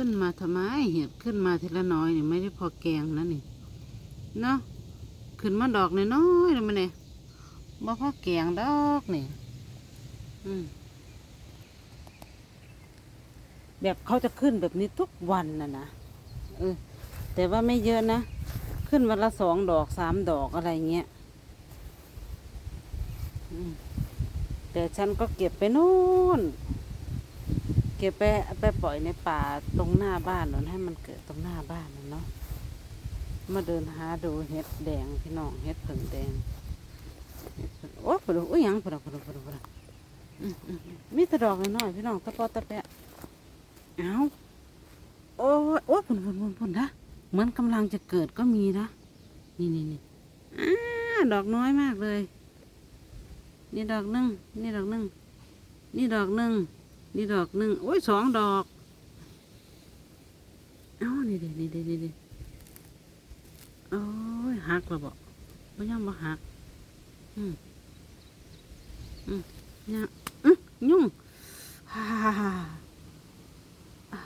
ขึ้นมาทำไมเห็ดขึ้นมาทีละน้อยนี่ไม่ได้พอแกงนะนี่เนาะขึ้นมาดอกน้อยๆแล้วมันเนี่ยบ่พอแกงดอกนี่อืมแบบเขาจะขึ้นแบบนี้ทุกวันนะนะเออแต่ว่าไม่เยอะนะ ขึ้นวันละสองดอกสามดอกอะไรเงี้ยแต่ฉันก็เก็บไปนู่น เก็บไปไปปล่อยในป่าตรงหน้าบ้านนั่นให้มันเกิดตรงหน้าบ้านนั่นเนาะมาเดินหาดูเห็ดแดงพี่น้องเห็ดผึ่งแดงเห็ดผึ่งโอ้ยปลุอุ้ยยังปลุปลุปลุปลุอืมอืมอืมมีแตะดอกน้อยพี่น้องตะปอตะแปะเอาโอ้ยโอ้ยพุ่นพุ่นพุ่นพุ่นนะเหมือนกำลังจะเกิดก็มีนะนี่นี่นี่อ้าดอกน้อยมากเลย นี่ดอกหนึ่งนี่ดอกหนึ่งนี่ดอกหนึ่ง นี่ดอกหนึ่งโอ้ยสองดอก เอ้านี่เด็นี่เด็นี่เด็โอ้ยหักแล้วบอกไม่ยังมาหัก อืมอืมยังอื้อยุ่งฮ่าฮ่าฮ่าอ่า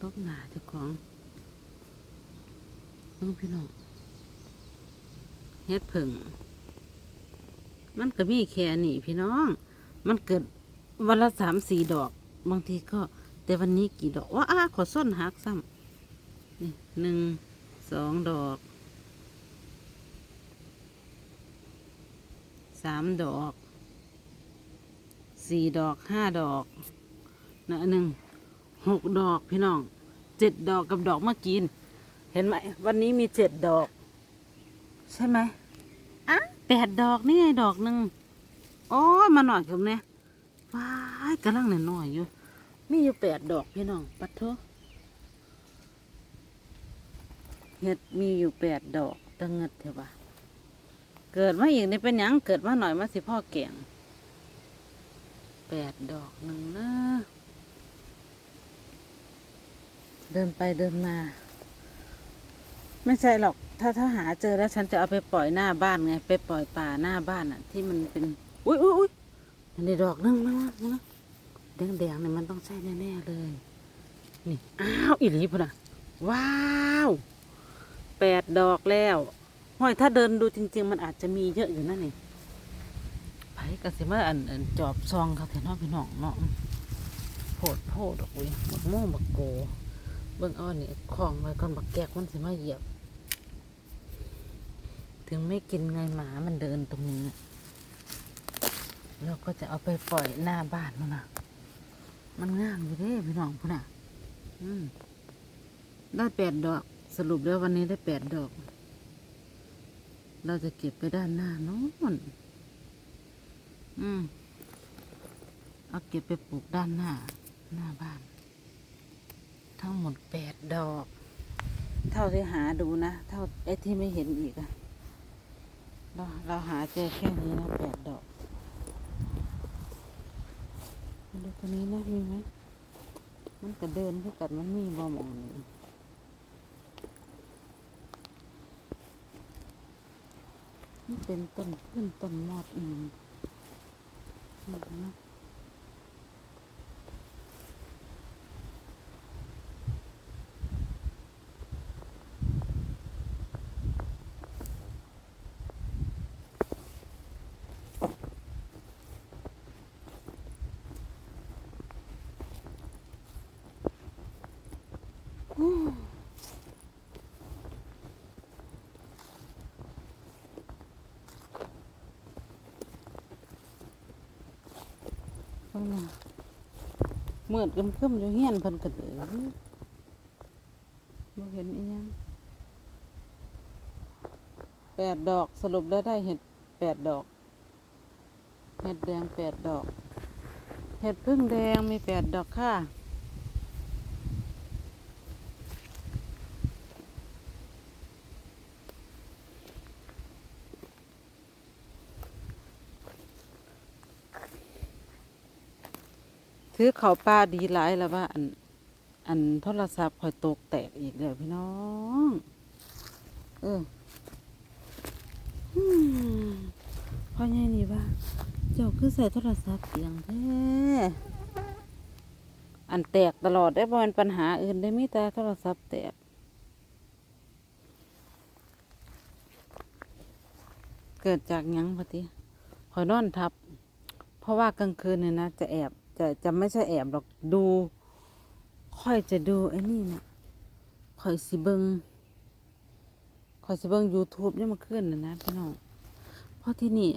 ตบหน้าเจ้าของน้องพี่น้องเฮ็ดผึ่งมันก็มีแค่นี้พี่น้อง มันเกิด วันละสามสี่ดอก บางทีก็ แต่วันนี้กี่ดอกว่าอ้าขอส้นหักซ้ำนี่หนึ่งสองดอกสามดอกสี่ดอกห้าดอกนะหนึ่งหกดอกพี่น้องเจ็ดดอกกับดอกเมื่อกี้เห็นไหมวันนี้มีเจ็ดดอก ใช่ไหมอะแปดดอกนี่ไงดอกหนึ่งโอ้ยมาหน่อยกับเนี่ย ว้ายกำลังหน่อยๆอยู่ มีอยู่แปดดอกพี่น้อง ปัดเถอะเห็ดมีอยู่แปดดอกตังเงิดเถอะวะเกิดมาอีกนี่เป็นยังเกิดมาหน่อยมาสิพ่อแก่งแปดดอกหนึ่งนะเดินไปเดินมา ไม่ใช่หรอก ถ้าถ้าหาเจอแล้วฉันจะเอาไปปล่อยหน้าบ้านไง ไปปล่อยป่าหน้าบ้านอะที่มันเป็น อุ้ยอุ้ยอุ้ย อันนี้ดอกนึงนะนะแดงๆเนี่ยมันต้องใช่แน่ๆเลย นี่ อ้าวอีหลีพุ่นอะ ว้าวแปดดอกแล้วห้อยถ้าเดินดูจริง ๆ มันอาจจะมีเยอะอยู่นั่นนี่ไผกสิมาอันอันจอบซองเขาแถวน้อพี่น้องเนาะโพดโพดดอกอุ้ยบักม่วงบักโก เบิ่งอาอันนี่คล้องไว้ก่อนบักแกกมันสิมาเหยียบ ถึงไม่กินไงหมามันเดินตรงนี้ เราก็จะเอาไปปล่อยหน้าบ้านมันนะมันงามอยู่เด้พี่น้องพุ่นอะ อืมได้แปดดอก สรุปแล้ววันนี้ได้แปดดอก เราจะเก็บไปด้านหน้าโน้นอืมเอาเก็บไปปลูกด้านหน้า หน้าบ้าน ทั้งหมดแปดดอก เท่าที่หาดูนะ เท่าไอ้ที่ไม่เห็นอีกอะเราเราหาเจอแค่นี้นะแปดดอก มา ดูตัวนี้นะมีไหมมันก็เดินเท่ากันมันมีบอหมองนี่มันเป็นต้นขึ้นต้นมอดอืมนี่นะ เพิ่งน่ะเมื่อกันขึ้นอยู่เฮียนเพิ่นก็เดือบ่เห็นอีหยังแปดดอกสรุปแล้วได้เห็ดแปดดอก เห็ดแดงแปดดอก เห็ดพึ่งแดงมีแปดดอกค่ะ ถือเขาป้าดีหลายแล้วว่า อัน อันโทรศัพท์คอยตกแตกอีกแล้วพี่น้อง เอออืมพ่อใหญ่นี่ว่า เจ้าคือใส่โทรศัพท์เสียงแท้อันแตกตลอดได้บ่เป็นปัญหาอื่นได้มีแต่โทรศัพท์แตกเกิดจากยังพอดีคอยนอนทับ เพราะว่ากลางคืนเนี่ยนะ จะแอบ จะจะไม่ใช่แอบหรอกดูค่อยจะดูไอ้นี่นะค่อยสิเบิงค่อยสิเบิง YouTube เนี่ยมาขึ้นนะนะพี่น้องเพราะที่นี่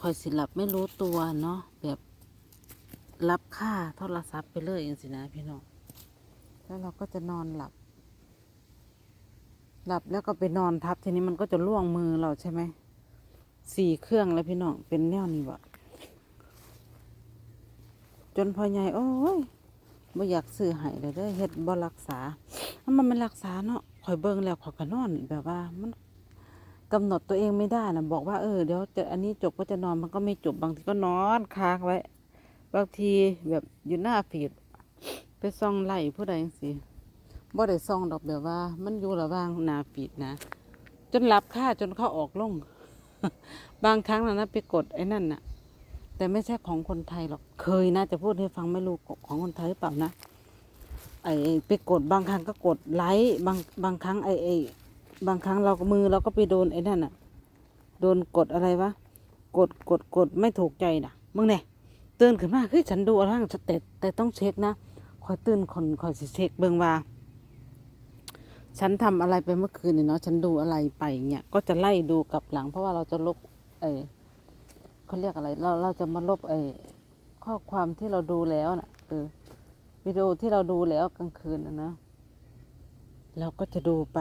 ค่อยสิหลับไม่รู้ตัวเนาะแบบรับค่าโทรศัพท์ไปเลยอย่างสินะพี่น้องแล้วเราก็จะนอนหลับ หลับแล้วก็ไปนอนทับทีนี้มันก็จะล่วงมือเราใช่ไหมสี่เครื่องแล้วพี่น้องเป็นแนวนี้วะ จนพอใหญ่โอ้ยบ่อยากซื้อให้เลยเด้อเฮ็ดบ่รักษาถ้ามันไม่รักษาเนาะข่อยเบิ่งแล้วข่อยก็นอนแบบว่ามันกำหนดตัวเองไม่ได้นะบอกว่าเออเดี๋ยวจะอันนี้จบก็จะนอนมันก็ไม่จบบางทีก็นอนค้างไว้ บางทีแบบอยู่หน้าฟีดไปส่องไล่ผู้ใดจังซี่บ่ได้ส่องดอกแบบว่า มันอยู่ระหว่างหน้าฟีดนะ จนหลับค่าจนเขาออกลง บางครั้งนะนะไปกดไอ้นั่นน่ะ แต่ไม่ใช่ของคนไทยหรอก เคยนะจะพูดให้ฟังไม่รู้ของคนไทยหรือเปล่านะ ไอ้ไปกดบางครั้งก็กดไลค์บางบางครั้งไอ้ไอ้บางครั้งเราก็มือเราก็ไปโดนไอ้นั่นน่ะโดนกดอะไรวะ กดกดกดไม่ถูกใจน่ะมึงเนี่ยตื่นขึ้นมาเฮ้ยฉันดูอะไรบ้างแต่แต่ต้องเช็คนะคอยตื่นคนคอยสิเช็คเบิ่งว่า ฉันทำอะไรไปเมื่อคืนเนี่ยเนาะฉันดูอะไรไปเนี่ยก็จะไล่ดูกลับหลัง เพราะว่าเราจะลบไอ้ เขาเรียกอะไร เราเราจะมาลบไอ้ข้อความที่เราดูแล้วน่ะเออวิดีโอที่เราดูแล้วกลางคืนนะนะเราก็จะดูไป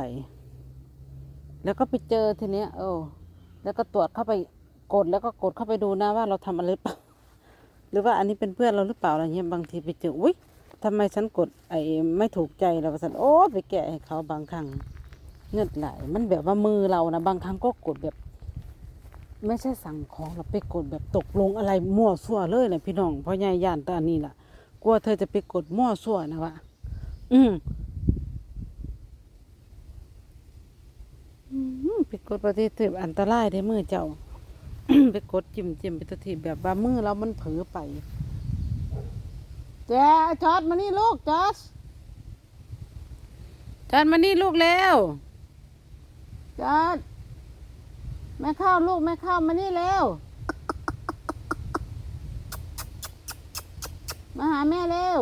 แล้วก็ไปเจอทีเนี้ยโอ้แล้วก็ตรวจเข้าไปกดแล้วก็กดเข้าไปดูนะว่าเราทำอะไรเปล่าหรือว่าอันนี้เป็นเพื่อนเราหรือเปล่าอะไรเงี้ยบางทีไปเจออุ้ยทำไมฉันกดไอ้ไม่ถูกใจเราสันโอ้ไปแกะให้เขาบางครั้งเงือดไหลมันแบบว่ามือเรานะบางครั้งก็กดแบบ ไม่ใช่สั่งของเราไปกดแบบตกลงอะไรมั่วซั่วเลยนะพี่น้องเพราะยายย่านตอันนี้ล่ะ กลัวเธอจะไปกดมั่วซั่วนะวะอืมไปกดประเทศถืออันตรายได้มือเจ้า ไปกดจิ้มจิ้มปตัวทีแบบว่ามือเรามันเผลอไปแจจอดมานี่ลูกจอดจอดมานี่ลูกแล้วจอด แม่ข้าวลูกแม่ข้าวมานี่เร็ว มาหาแม่เร็ว